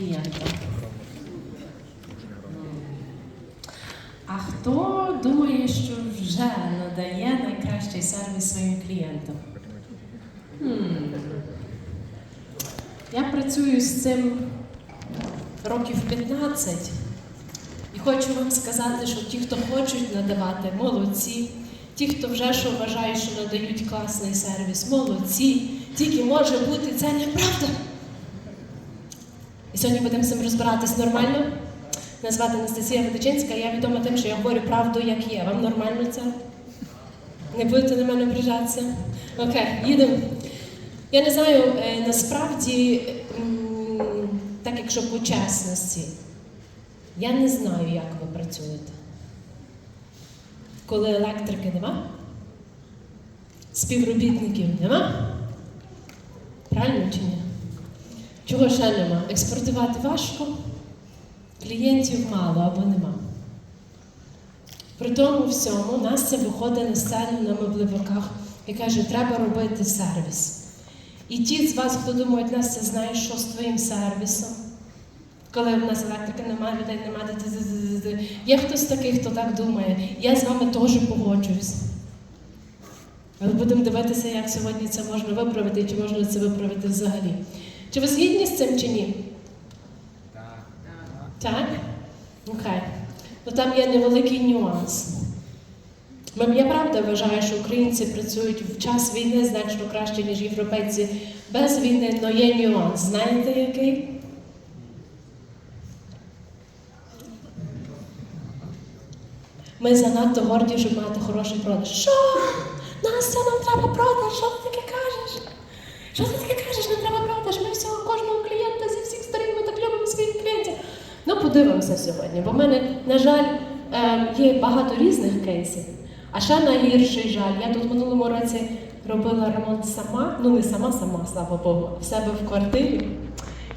клієнта. А хто думає, що вже надає найкращий сервіс своїм клієнтам? Хм. Я працюю з цим років 15 і хочу вам сказати, що ті, хто хочуть надавати, молодці. Ті, хто вже що вважають, що надають класний сервіс, молодці. Тільки може бути це неправда. І сьогодні будемо з цим розбиратись нормально. Мене звати Анастасія Ведичинська, я відома тим, що я говорю правду, як є. Вам нормально це? Не будете на мене ображатися? Окей, їдемо. Я не знаю, е, насправді, так якщо по чесності, я не знаю, як ви працюєте. Коли електрики нема, співробітників нема. Правильно чи ні? Чого ще нема? Експортувати важко, клієнтів мало або нема. При тому всьому Настя виходить на сцену на меблевиках і каже, треба робити сервіс. І ті з вас, хто думають, Настя, знаєш, що з твоїм сервісом? Коли в нас електрики немає, людей немає, є хтось такий, хто так думає. Я з вами теж погоджуюсь. Але будемо дивитися, як сьогодні це можна виправити і чи можна це виправити взагалі. Чи ви згідні з цим чи ні? Так. Так? Окей. Ну там є невеликий нюанс. Я правда вважаю, що українці працюють в час війни значно краще, ніж європейці без війни, але є нюанс. Знаєте який? Ми занадто горді, щоб мати хороший продаж. Що? Настя, нам треба продаж, що ти таке кажеш? Що ти таке Нам. Ми всього кожного клієнта зі всіх сторін, ми так любимо своїх клієнтів. Ну, подивимося сьогодні, бо в мене, на жаль, е, є багато різних кейсів. А ще найгірший жаль. Я тут минулому році робила ремонт сама, ну не сама, сама, слава Богу, в себе в квартирі.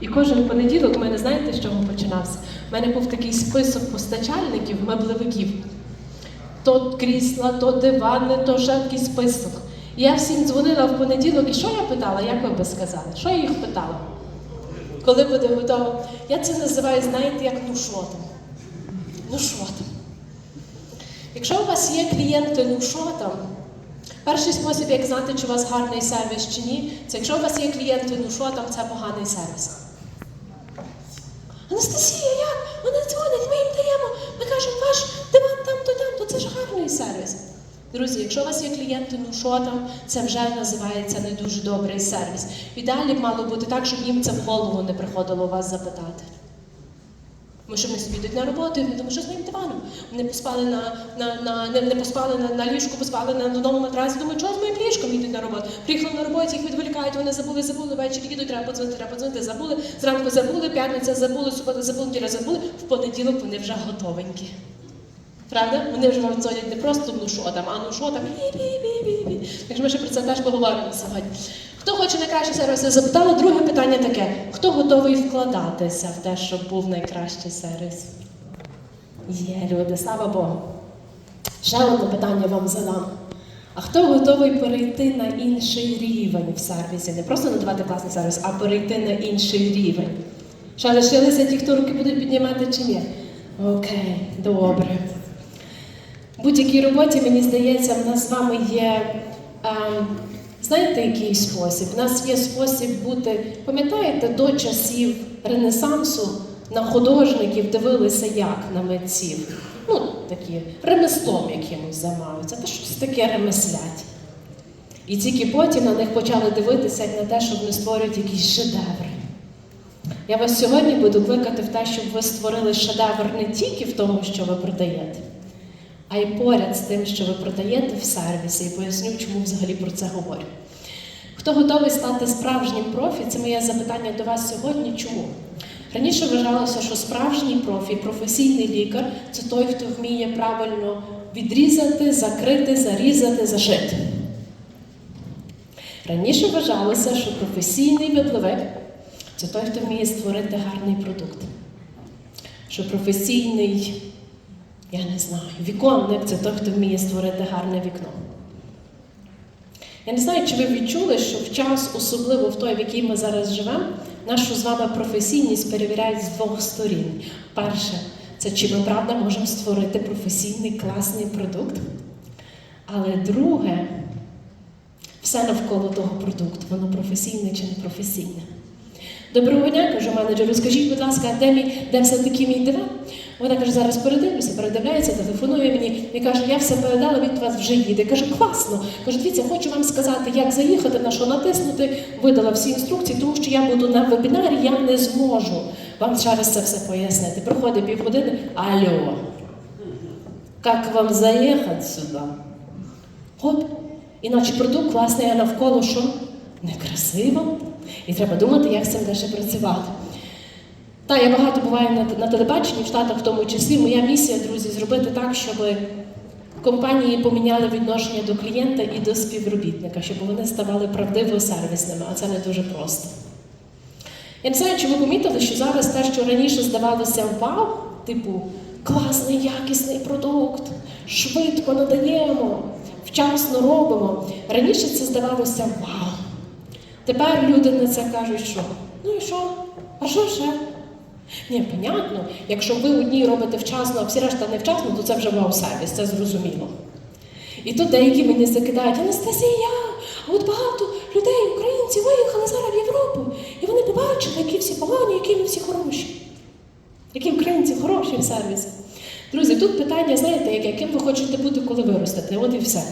І кожен понеділок у мене знаєте, з чого починався? У мене був такий список постачальників, меблевиків. То крісла, то дивани, то ще список. Я всім дзвонила в понеділок, і що я питала, як ви би сказали? Що я їх питала? Коли буде готово? Я це називаю, знаєте, як ну що там? Ну що там? Якщо у вас є клієнти, ну що там? Перший спосіб, як знати, чи у вас гарний сервіс чи ні, це якщо у вас є клієнти, ну що там, це поганий сервіс. Анастасія, як? Вони дзвонять, ми їм даємо. Ми кажемо, ваш диван там, то там, то це ж гарний сервіс. Друзі, якщо у вас є клієнти, ну що там, це вже називається не дуже добрий сервіс. І б мало бути так, щоб їм це в голову не приходило вас запитати. Тому що вони собі йдуть на роботу, і вони думають, що з моїм диваном. Вони поспали на, на, на не, не поспали на, на ліжку, поспали на новому матрасі, думають, що з моїм ліжком йдуть на роботу. Приїхали на роботі, їх відволікають, вони забули, забули, ввечері їдуть, треба подзвонити, треба подзвонити, забули, зранку забули, п'ятниця забули, субота забули, неділя забули, в понеділок вони вже готовенькі. Правда? Вони вже вам дзвонять не просто ну що там, а ну що там. Так що ми ще про це теж поговоримо сьогодні. Хто хоче найкращий сервіс? Я запитала. Друге питання таке: хто готовий вкладатися в те, щоб був найкращий сервіс? Є люди, слава Богу. Ще одне питання вам задам. А хто готовий перейти на інший рівень в сервісі? Не просто надавати класний сервіс, а перейти на інший рівень. Ще лишилися ті, хто руки будуть піднімати чи ні? Окей, добре. Будь-якій роботі, мені здається, в нас з вами є. Знаєте, який спосіб? У нас є спосіб бути, пам'ятаєте, до часів Ренесансу на художників дивилися як на митців. Ну, такі ремеслом якимось займаються, та щось таке ремеслять. І тільки потім на них почали дивитися як на те, що вони створюють якісь шедеври. Я вас сьогодні буду кликати в те, щоб ви створили шедевр не тільки в тому, що ви продаєте, а й поряд з тим, що ви продаєте в сервісі, і поясню, чому взагалі про це говорю. Хто готовий стати справжнім профі? Це моє запитання до вас сьогодні. Чому? Раніше вважалося, що справжній профі, професійний лікар це той, хто вміє правильно відрізати, закрити, зарізати, зашити. Раніше вважалося, що професійний медловик це той, хто вміє створити гарний продукт. Що професійний, я не знаю, віконник це той, хто вміє створити гарне вікно. Я не знаю, чи ви відчули, що в час, особливо в той, в який ми зараз живемо, нашу з вами професійність перевіряють з двох сторін. Перше, це чи ми правда можемо створити професійний класний продукт. Але друге, все навколо того продукту, воно професійне чи не професійне. Доброго дня, кажу менеджеру, скажіть, будь ласка, де мій, де все-таки мій диван? Вона каже, зараз передивлюся, передивляється, телефонує мені і каже, я все передала, він до вас вже їде. Каже, класно. Каже, дивіться, хочу вам сказати, як заїхати, на що натиснути, видала всі інструкції, тому що я буду на вебінарі, я не зможу вам ще раз це все пояснити. Проходить півгодини, алло, як вам заїхати сюди? Хоп, іначе продукт класний, а навколо що? Некрасиво. І треба думати, як з цим далі працювати. Та, я багато буваю на, на телебаченні, в Штатах в тому числі. Моя місія, друзі, зробити так, щоб компанії поміняли відношення до клієнта і до співробітника, щоб вони ставали правдиво сервісними, а це не дуже просто. Я не знаю, чи ви помітили, що зараз те, що раніше здавалося вау, типу класний, якісний продукт, швидко надаємо, вчасно робимо. Раніше це здавалося вау. Тепер люди на це кажуть, що ну і що? А що ще? Ні, понятно, якщо ви одні робите вчасно, а всі решта невчасно, то це вже вау-сервіс, це зрозуміло. І тут деякі мені закидають, Анастасія, а от багато людей, українців, виїхали зараз в Європу, і вони побачили, які всі погані, які ми всі хороші. Які українці хороші в сервісі. Друзі, тут питання, знаєте, яким ви хочете бути, коли виростете, от і все.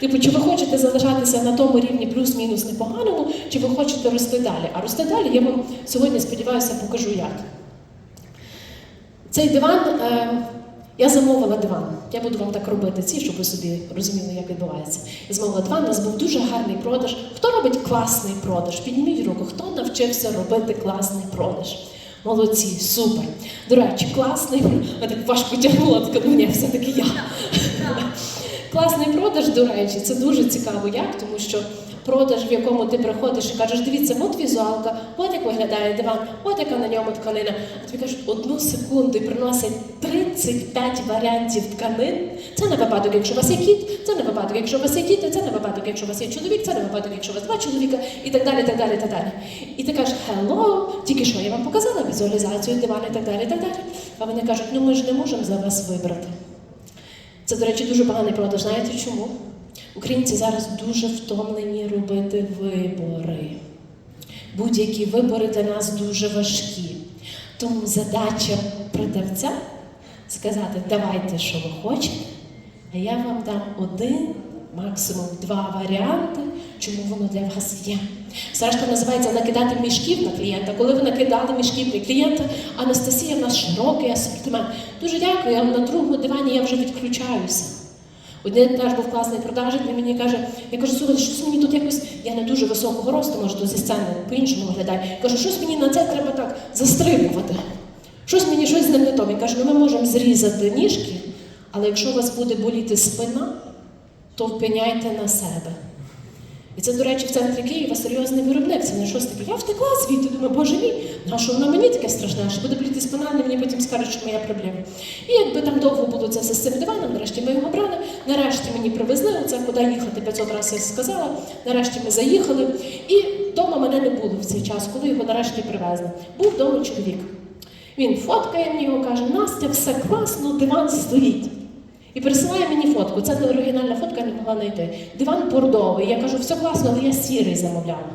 Типу, чи ви хочете залишатися на тому рівні плюс-мінус непоганому, чи ви хочете рости далі? А рости далі я вам сьогодні, сподіваюся, покажу як. Цей диван, е, я замовила диван. Я буду вам так робити ці, щоб ви собі розуміли, як відбувається. Я замовила диван, у нас був дуже гарний продаж. Хто робить класний продаж? Підніміть руку, хто навчився робити класний продаж? Молодці, супер. До речі, класний. Я так важко тягнула, така, ну ні, все-таки я. Класний продаж, до речі, це дуже цікаво як, тому що продаж, в якому ти приходиш і кажеш, дивіться, от візуалка, от як виглядає диван, от яка на ньому тканина. А тобі кажуть, одну секунду і приносять 35 варіантів тканин. Це не випадок, якщо у вас є кіт, це не випадок, якщо у вас є діти, це не випадок, якщо у вас є чоловік, це не випадок, якщо у вас два чоловіка, і так далі, так далі, так далі. І ти кажеш, hello, тільки що я вам показала візуалізацію дивана і так далі, так далі. А вони кажуть, ну ми ж не можемо за вас вибрати. Це, до речі, дуже поганий продаж. Знаєте чому? Українці зараз дуже втомлені робити вибори. Будь-які вибори для нас дуже важкі. Тому задача продавця сказати, давайте, що ви хочете, а я вам дам один, максимум два варіанти, чому воно для вас є. Зрештою, називається накидати мішків на клієнта. Коли ви накидали мішків на клієнта, Анастасія, в нас широкий асортимент. Дуже дякую, але на другому дивані я вже відключаюся. Один теж був класний продажник, він мені каже, я кажу, слухай, щось мені тут якось, я не дуже високого росту, може, то зі сцени по-іншому виглядає. Кажу, щось мені на це треба так застрибувати. Щось мені щось з ним не то. Він каже, ну ми можемо зрізати ніжки, але якщо у вас буде боліти спина, то впиняйте на себе. І це, до речі, в центрі Києва серйозний виробник. Це не щось таке. Я втекла звідти, думаю, боже мій, на що воно мені таке страшне, що буде боліти спина, але мені потім скажуть, що моя проблема. І якби там довго було це все з цим диваном, нарешті ми його брали, нарешті мені привезли, оце куди їхати 500 разів я сказала. Нарешті ми заїхали. І вдома мене не було в цей час, коли його нарешті привезли. Був вдома чоловік. Він фоткає мені його, каже, Настя, все класно, диван стоїть. І присилає мені фотку. Це не оригінальна фотка, я не могла знайти. Диван бордовий. Я кажу, все класно, але я сірий замовляла.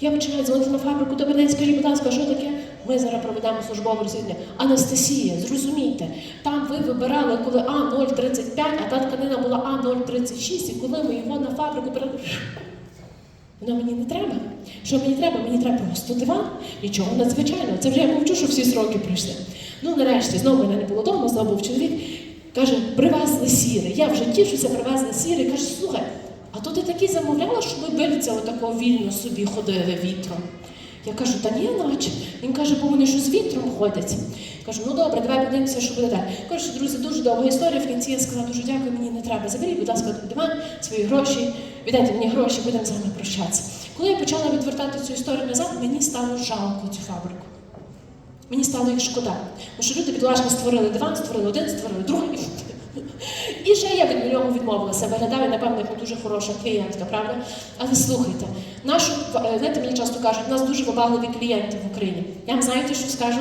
Я починаю дзвонити на фабрику, добрий день, скажіть, будь ласка, що таке? Ми зараз проведемо службове розслідування. Анастасія, зрозумійте, там ви вибирали, коли А035, а та тканина була А036, і коли ми його на фабрику передали. Воно мені не треба. Що мені треба? Мені треба просто диван. Нічого надзвичайного. Це вже я мовчу, що всі сроки прийшли. Ну, нарешті, знову мене не було вдома, знову був чоловік. Каже, привезли сірий. Я вже тішуся, привезли сірий. Каже, слухай, а то ти такий замовляла, що ми бильця отако вільно собі ходили вітром. Я кажу, та ні, наче. Він каже, бо вони що з вітром ходять. Кажу, ну добре, давай подивимося, що буде далі. Коротше, друзі, дуже довга історія. В кінці я сказала, дуже дякую, мені не треба. Заберіть, будь ласка, диван, свої гроші, віддайте мені гроші, будемо з вами прощатися. Коли я почала відвертати цю історію назад, мені стало жалко цю фабрику. Мені стало їх шкода. Тому що люди бідолашні створили диван, створили один, створили другий. І ще я від нього відмовилася. Виглядає, напевно, як дуже хороша клієнтка, правда? Але слухайте, нашу, е, знаєте, мені часто кажуть, у нас дуже вибагливі клієнти в Україні. Я вам знаєте, що скажу?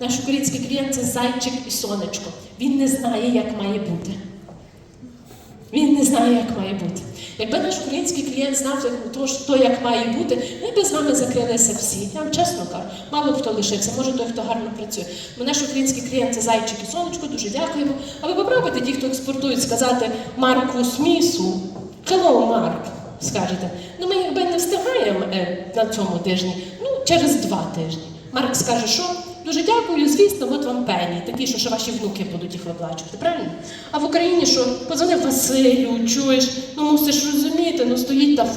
Наш український клієнт це зайчик і сонечко. Він не знає, як має бути. Він не знає, як має бути. Якби наш український клієнт знав то, що- як має бути, ми б з вами закрилися всі. Я вам чесно кажу, мало хто лишився, може той, хто гарно працює. Бо наш український клієнт це зайчик і сонечко, дуже дякуємо. А ви попробуйте ті, хто експортують, сказати Марку Смісу. Hello, Марк, скажете. Ну ми якби не встигаємо е, на цьому тижні, ну через два тижні. Марк скаже, що дуже дякую, звісно, от вам пені, такі, що що ваші внуки будуть їх виплачувати, правильно? А в Україні що? Позвонив Василю, чуєш, ну мусиш розуміти, ну стоїть та фото.